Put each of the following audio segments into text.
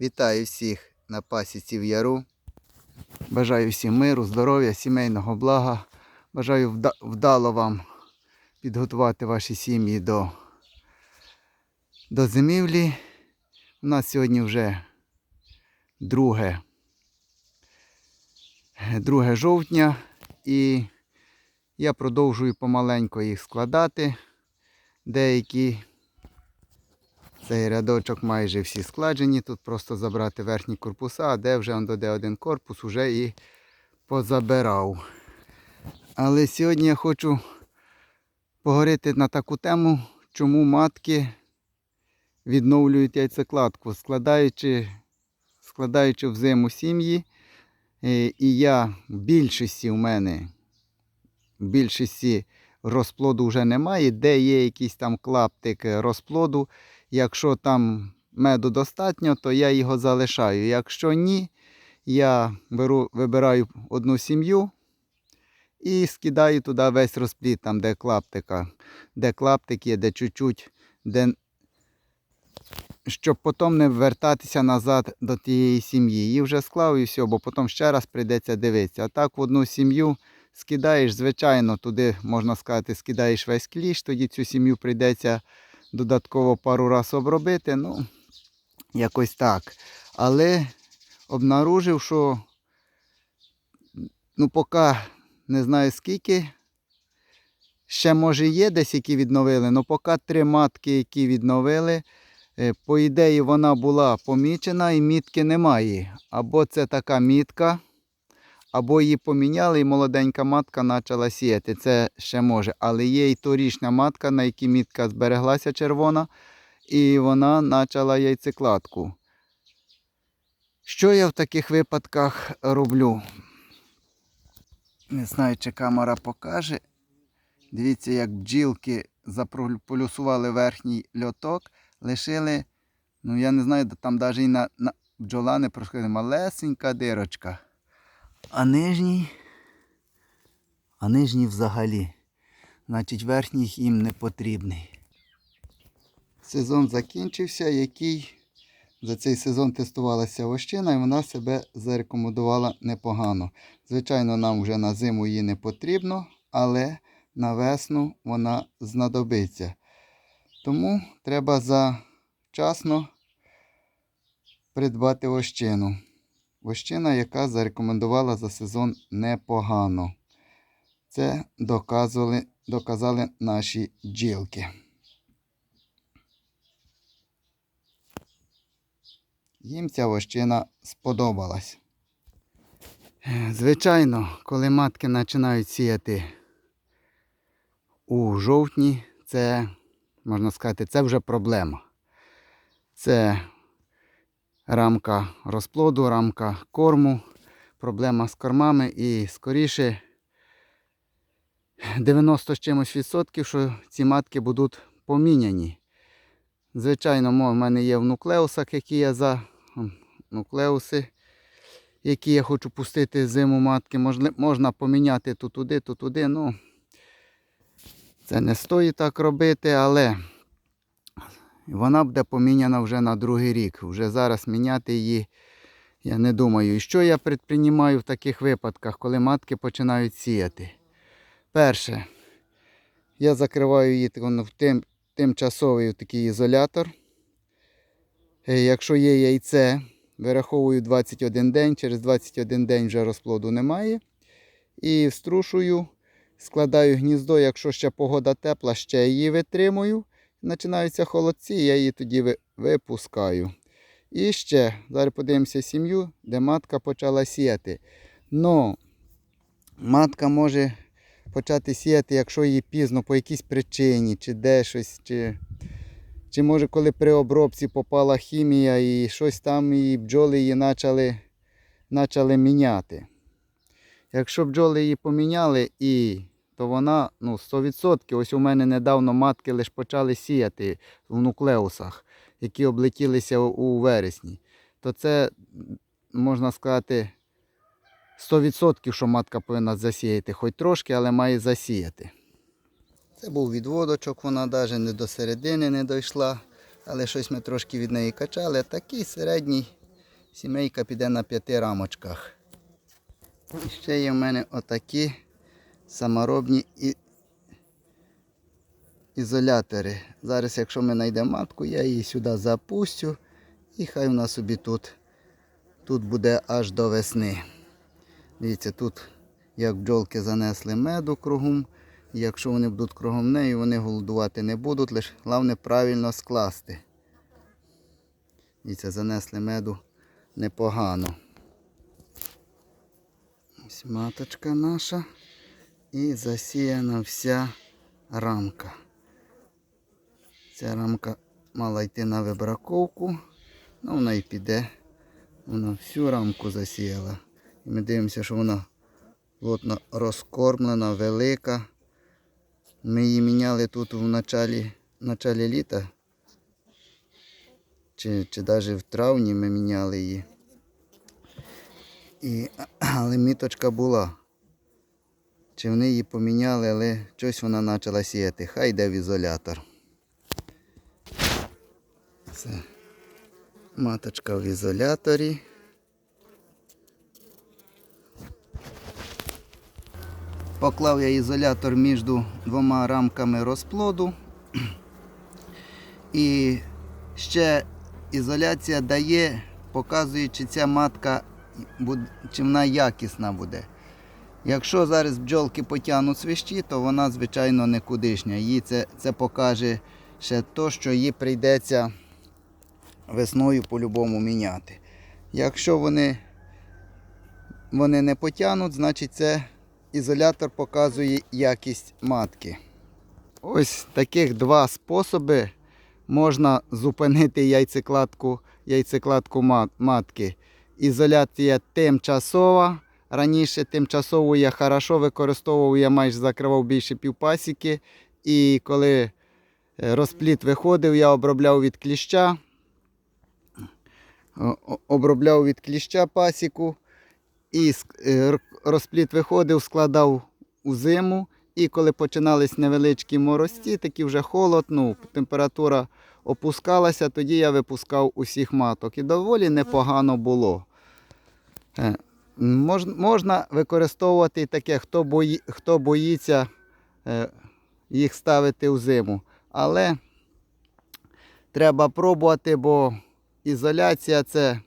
Вітаю всіх на пасіці в Яру. Бажаю всім миру, здоров'я, сімейного блага. Бажаю вдало вам підготувати ваші сім'ї до, до зимівлі. У нас сьогодні вже 2, 2 жовтня і я продовжую помаленько їх складати. Деякі цей рядочок майже всі складені. Тут просто забрати верхні корпуса, а де вже он доде один корпус, уже і позабирав. Але сьогодні я хочу поговорити на таку тему, чому матки відновлюють яйцекладку, складаючи, складаючи в зиму сім'ї. Е, І я в більшості в мене, в більшості розплоду вже немає, де є якийсь там клаптик розплоду. Якщо там меду достатньо, то я його залишаю. Якщо ні, я беру, вибираю одну сім'ю і скидаю туди весь розплід, там, де клаптика, де клаптик є, де чуть-чуть, де... щоб потім не вертатися назад до тієї сім'ї. Її вже склав і все, бо потім ще раз прийдеться дивитися. А так в одну сім'ю скидаєш, звичайно, туди, можна сказати, скидаєш весь кліш, тоді цю сім'ю прийдеться додатково пару разів обробити. Ну, якось так. Але обнаружив, що ну, поки не знаю скільки. Ще може є десь, які відновили, але поки три матки, які відновили, е, по ідеї вона була помічена і мітки немає. Або це така мітка, або її поміняли, і молоденька матка почала сіяти. Це ще може. Але є і торішня матка, на якій мітка збереглася червона, і вона почала яйцекладку. Що я в таких випадках роблю? Не знаю, чи камера покаже. Дивіться, як бджілки заполюсували верхній льоток, лишили, ну я не знаю, там навіть і на, на бджола не проходить, малесенька дирочка. А нижній, а нижній взагалі. Значить, верхній їм не потрібний. Сезон закінчився, який за цей сезон тестувалася вощина і вона себе зарекомендувала непогано. Звичайно, нам вже на зиму її не потрібно, але на весну вона знадобиться. Тому треба завчасно придбати вощину. Вощина, яка зарекомендувала за сезон непогано. Це доказували, доказали наші бджілки. Їм ця вощина сподобалась. Звичайно, коли матки починають сіяти у жовтні, це, можна сказати, це вже проблема. Це рамка розплоду, рамка корму, проблема з кормами і скоріше 90 з чимось відсотків, що ці матки будуть поміняні. Звичайно, в мене є в нуклеусах, які я за нуклеуси, які я хочу пустити зиму матки. Можна поміняти то туди, то туди. Ну, це не стоїть так робити, але вона буде поміняна вже на другий рік. Вже зараз міняти її я не думаю. І що я предприймаю в таких випадках, коли матки починають сіяти? Перше, я закриваю її в тим, тимчасовий такий ізолятор. Е, Якщо є яйце, вираховую 21 день, через 21 день вже розплоду немає. І струшую, складаю гніздо, якщо ще погода тепла, ще її витримую. Починаються холодці, я її тоді випускаю. І ще, зараз подивимося сім'ю, де матка почала сіяти. Но матка може почати сіяти, якщо її пізно по якійсь причині, чи де щось, чи, чи може коли при обробці попала хімія і щось там, і бджоли її почали, почали міняти. Якщо бджоли її поміняли, і, то вона ну, 100%. Ось у мене недавно матки лише почали сіяти в нуклеусах, які облетілися у- вересні. То це, можна сказати, 100%, що матка повинна засіяти, хоч трошки, але має засіяти. Це був відводочок, вона навіть не до середини не дійшла, але щось ми трошки від неї качали. Такий середній Сімейка піде на п'яти рамочках. І ще є в мене отакі саморобні і... ізолятори. Зараз, якщо ми знайдемо матку, я її сюди запустю. І хай вона собі тут, тут буде аж до весни. Дивіться, тут як бджолки занесли меду кругом. Якщо вони будуть кругом неї, вони голодувати не будуть, лише головне правильно скласти. Дивіться, занесли меду непогано. Ось маточка наша. І засіяна вся рамка. Ця рамка мала йти на вибраковку, ну вона і піде. Вона всю рамку засіяла. І ми дивимося, що вона плотно розкормлена, велика. Ми її міняли тут в началі, в началі літа. Чи, чи навіть в травні ми міняли її. І, але міточка була. Чи вони її поміняли, але щось вона почала сіяти. Хай йде в ізолятор. Це маточка в ізоляторі. Поклав я ізолятор між двома рамками розплоду. І ще ізоляція дає, показує, чи ця матка чи вона якісна буде. Якщо зараз бджолки потягнуть свищі, то вона, звичайно, никудишня. Їй це, це покаже ще то, що їй прийдеться весною по-любому міняти. Якщо вони, вони не потягнуть, значить це ізолятор показує якість матки. Ось таких два способи можна зупинити яйцекладку, яйцекладку матки. Ізоляція тимчасова. Раніше тимчасову я хорошо використовував, я майже закривав більше півпасіки. І коли е, розпліт виходив, я обробляв від кліща. Обробляв від кліща пасіку. І е, розпліт виходив, складав у зиму. І коли починались невеличкі морозці, такі вже холод, ну, температура опускалася, тоді я випускав усіх маток. І доволі непогано було. Мож, можна використовувати таке, хто, бої, хто боїться е, їх ставити в зиму. Але треба пробувати, бо ізоляція це,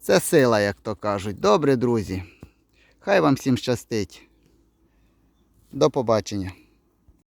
це сила, як то кажуть. Добре, друзі. Хай вам всім щастить. До побачення.